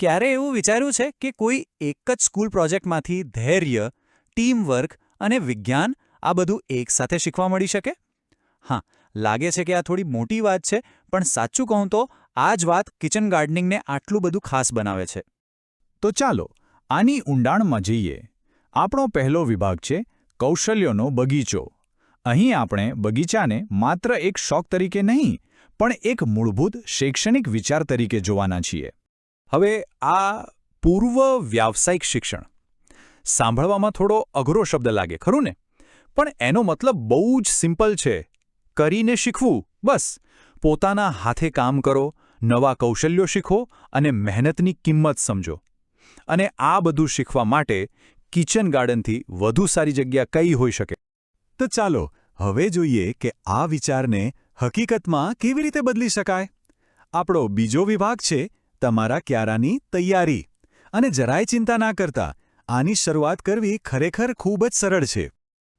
ક્યારે એવું વિચાર્યું છે કે કોઈ એક જ સ્કૂલ પ્રોજેક્ટમાંથી ધૈર્ય, ટીમવર્ક અને વિજ્ઞાન આ બધું એકસાથે શીખવા મળી શકે? હા, લાગે છે કે આ થોડી મોટી વાત છે, પણ સાચું કહું તો આ જ વાત કિચન ગાર્ડનિંગને આટલું બધું ખાસ બનાવે છે. તો ચાલો, આની ઊંડાણમાં જઈએ. આપણો પહેલો વિભાગ છે કૌશલ્યોનો બગીચો. અહીં આપણે બગીચાને માત્ર એક શોખ તરીકે નહીં, પણ એક મૂળભૂત શૈક્ષણિક વિચાર તરીકે જોવાના છીએ. હવે આ પૂર્વ વ્યાવસાયિક શિક્ષણ. સાંભળવામાં થોડો અઘરો શબ્દ લાગે, ખરું ને? પણ એનો મતલબ બહુ જ સિમ્પલ છે. કરીને શીખવું, બસ. પોતાના હાથે કામ કરો, નવા કૌશલ્યો શીખો અને મહેનતની કિંમત સમજો. અને આ બધું શીખવા માટે કિચન ગાર્ડનથી વધુ સારી જગ્યા કઈ હોઈ શકે? તો ચાલો, હવે જોઈએ કે આ વિચારને હકીકતમાં કેવી રીતે બદલી શકાય. આપણો બીજો વિભાગ છે તમારા ક્યારાની તૈયારી. અને જરાય ચિંતા ના કરતા, આની શરૂઆત કરવી ખરેખર ખૂબ જ સરળ છે.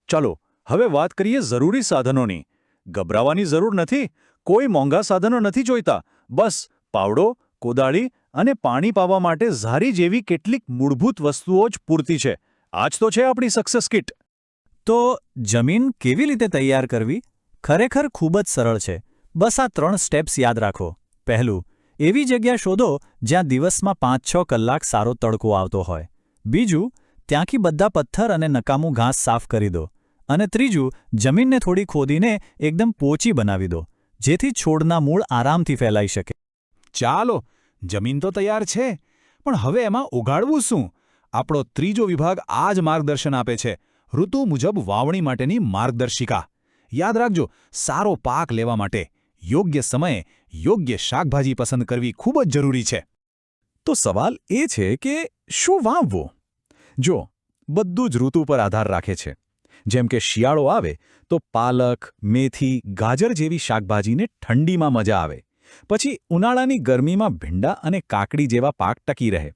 ચાલો, હવે વાત કરીએ જરૂરી સાધનોની. ગભરાવાની જરૂર નથી, કોઈ મોંઘા સાધનો નથી જોઈતા. બસ, પાવડો, કોદાળી અને પાણી પાવા માટે ઝારી જેવી કેટલીક મૂળભૂત વસ્તુઓ જ પૂરતી છે. આ જ તો છે આપણી સક્સેસ કિટ તો, જમીન કેવી રીતે તૈયાર કરવી? ખરેખર ખૂબ જ સરળ છે. બસ આ ત્રણ સ્ટેપ્સ યાદ રાખો. પહેલું એવી જગ્યા શોધો જ્યાં દિવસમાં પાંચ છ કલાક સારો તડકો આવતો હોય. બીજું, ત્યાંથી બધા પથ્થર અને નકામું ઘાસ સાફ કરી દો. અને ત્રીજું, જમીનને થોડી ખોદીને એકદમ પોચી બનાવી દો, જેથી છોડના મૂળ આરામથી ફેલાઈ શકે. ચાલો, જમીન તો તૈયાર છે, પણ હવે એમાં ઉગાડવું શું? આપણો ત્રીજો વિભાગ આ જ માર્ગદર્શન આપે છે. ઋતુ મુજબ વાવણી માટેની માર્ગદર્શિકા. યાદ રાખજો, સારો પાક લેવા માટે યોગ્ય સમયે યોગ્ય શાકભાજી પસંદ કરવી ખૂબ જ જરૂરી છે. તો સવાલ એ છે કે શું વાવવું? જો, બધું જ ઋતુ પર આધાર રાખે છે. જેમ કે શિયાળો આવે, તો પાલક, મેથી, ગાજર જેવી શાકભાજીને ઠંડીમાં મજા આવે. પછી ઉનાળાની ગરમીમાં ભીંડા અને કાકડી જેવા પાક ટકી રહે.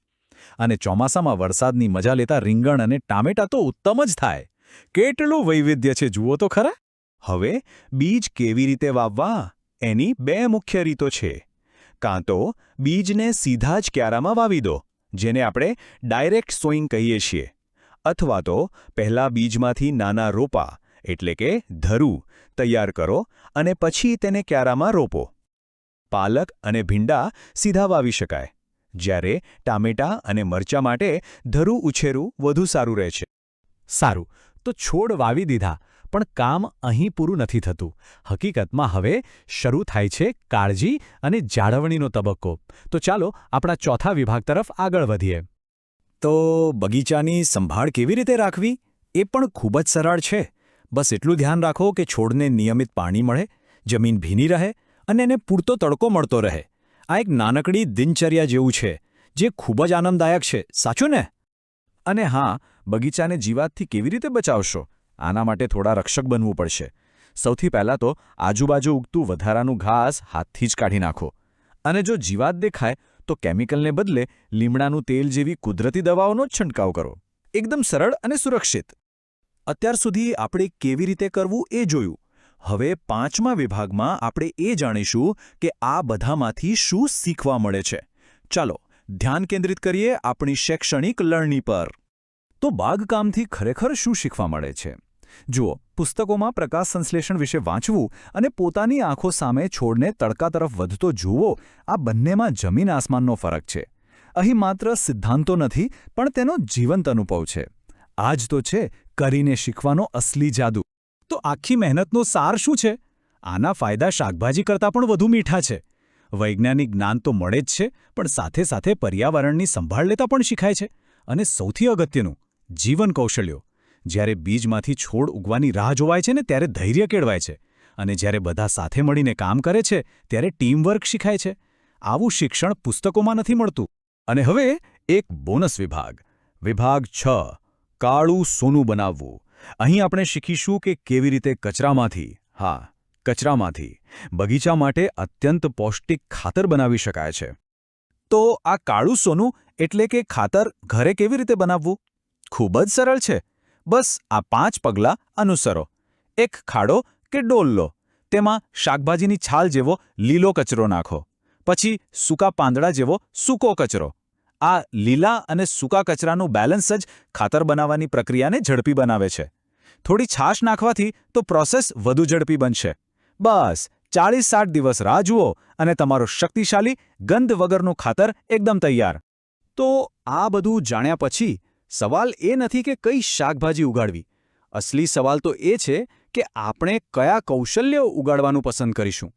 અને ચોમાસામાં વરસાદની મજા લેતા રીંગણ અને ટામેટા તો ઉત્તમ જ થાય. કેટલું વૈવિધ્ય છે જુઓ તો ખરા? હવે બીજ કેવી રીતે વાવવા? એની બે મુખ્ય રીતો છે. કાં તો બીજને સીધા જ ક્યારામાં વાવી દો, જેને આપણે ડાયરેક્ટ સોઈંગ કહીએ છીએ, અથવા તો પહેલા બીજમાંથી નાના રોપા, એટલે કે ધરું, તૈયાર કરો અને પછી તેને ક્યારામાં રોપો. પાલક અને ભીંડા સીધા વાવી શકાય, જ્યારે ટામેટાં અને મરચાં માટે ધરું ઉછેરું વધુ સારું રહે છે. સારું, તો છોડ વાવી દીધા પણ કામ અહીં પૂરું નથી થતું. હકીકતમાં હવે શરૂ થાય છે કાળજી અને જાળવણીનો તબક્કો. તો ચાલો આપણા ચોથા વિભાગ તરફ આગળ વધીએ. તો બગીચાની સંભાળ કેવી રીતે રાખવી? એ પણ ખૂબ જ સરળ છે. બસ એટલું ધ્યાન રાખો કે છોડને નિયમિત પાણી મળે, જમીન ભીની રહે અને એને પૂરતો તડકો મળતો રહે. આ એક નાનકડી દિનચર્યા જેવું છે, જે ખૂબ જ આનંદદાયક છે. સાચું ને? અને હા, બગીચાને જીવાતથી કેવી રીતે બચાવશો? આના માટે થોડા રક્ષક બનવું પડશે. સૌથી પહેલાં તો આજુબાજુ ઉગતું વધારાનું ઘાસ હાથથી જ કાઢી નાખો. અને જો જીવાત દેખાય, તો કેમિકલને બદલે લીમડાનું તેલ જેવી કુદરતી દવાઓનો જ છંટકાવ કરો. એકદમ સરળ અને સુરક્ષિત. અત્યાર સુધી આપણે કેવી રીતે કરવું એ જોયું. હવે પાંચમા વિભાગમાં આપણે એ જાણીશું કે આ બધામાંથી શું શીખવા મળે છે. ચાલો, ધ્યાન કેન્દ્રિત કરીએ આપણી શૈક્ષણિક લણણી પર. તો બાગકામથી ખરેખર શું શીખવા મળે છે? જુઓ, પુસ્તકોમાં પ્રકાશ સંશ્લેષણ વિશે વાંચવું અને પોતાની આંખો સામે છોડને તડકા તરફ વધતો જુઓ, આ બંનેમાં જમીન આસમાનનો ફરક છે. અહીં માત્ર સિદ્ધાંતો નથી, પણ તેનો જીવંત અનુભવ છે. આ જ તો છે, કરીને શીખવાનો અસલી જાદુ. તો આખી મહેનતનો સાર શું છે? આના ફાયદા શાકભાજી કરતાં પણ વધુ મીઠા છે. વૈજ્ઞાનિક જ્ઞાન તો મળે જ છે, પણ સાથે સાથે પર્યાવરણની સંભાળ લેતા પણ શીખાય છે. અને સૌથી અગત્યનું જીવન કૌશલ્યો. જ્યારે બીજમાંથી છોડ ઉગવાની રાહ જોવાય છે ને, ત્યારે ધૈર્ય કેળવાય છે. અને જ્યારે બધા સાથે મળીને કામ કરે છે, ત્યારે ટીમવર્ક શીખાય છે. આવું શિક્ષણ પુસ્તકોમાં નથી મળતું. અને હવે એક બોનસ વિભાગ. વિભાગ છ. કાળું સોનું બનાવવું. અહીં આપણે શીખીશું કે કેવી રીતે કચરામાંથી, હા, કચરામાંથી, બગીચા માટે અત્યંત પૌષ્ટિક ખાતર બનાવી શકાય છે. તો આ કાળું સોનું એટલે કે ખાતર ઘરે કેવી રીતે બનાવવું? ખૂબ જ સરળ છે. બસ આ પાંચ પગલાં અનુસરો. એક ખાડો કે ડોલ લો. તેમાં શાકભાજીની છાલ જેવો લીલો કચરો નાખો. પછી સૂકા પાંદડા જેવો સૂકો કચરો. આ લીલા અને સૂકા કચરાનું બેલેન્સ જ ખાતર બનાવવાની પ્રક્રિયાને ઝડપી બનાવે છે. થોડી છાશ નાખવાથી તો પ્રોસેસ વધુ ઝડપી બનશે. બસ ચાળીસ સાઠ દિવસ રાહ જુઓ અને તમારું શક્તિશાળી ગંધ વગરનું ખાતર એકદમ તૈયાર. તો આ બધું જાણ્યા પછી સવાલ એ નથી કે કઈ શાકભાજી ઉગાડવી. અસલી સવાલ તો એ છે કે આપણે કયા કૌશલ્યો ઉગાડવાનું પસંદ કરીશું.